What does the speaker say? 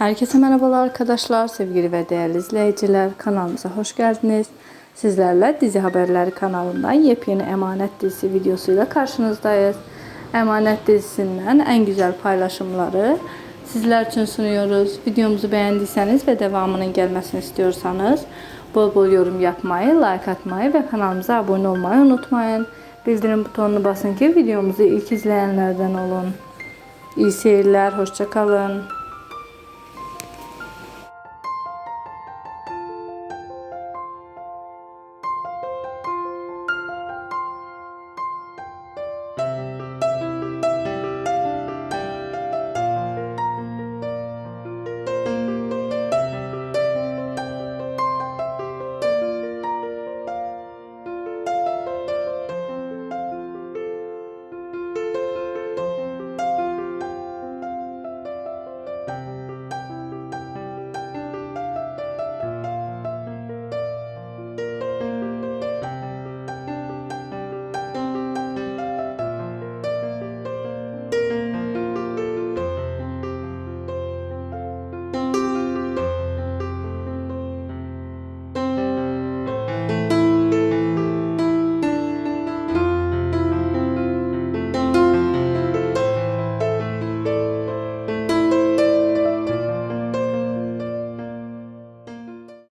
Herkese merhabalar arkadaşlar, sevgili ve değerli izleyiciler. Kanalımıza hoş geldiniz. Sizlerle Dizi Haberleri kanalından yepyeni Emanet dizisi videosuyla karşınızdayız. Emanet dizisinden en güzel paylaşımları sizler için sunuyoruz. Videomuzu beğendiyseniz ve devamının gelmesini istiyorsanız bol bol yorum yapmayı, like atmayı ve kanalımıza abone olmayı unutmayın. Bildirim butonunu basın ki videomuzu ilk izleyenlerden olun. İyi seyirler, hoşçakalın.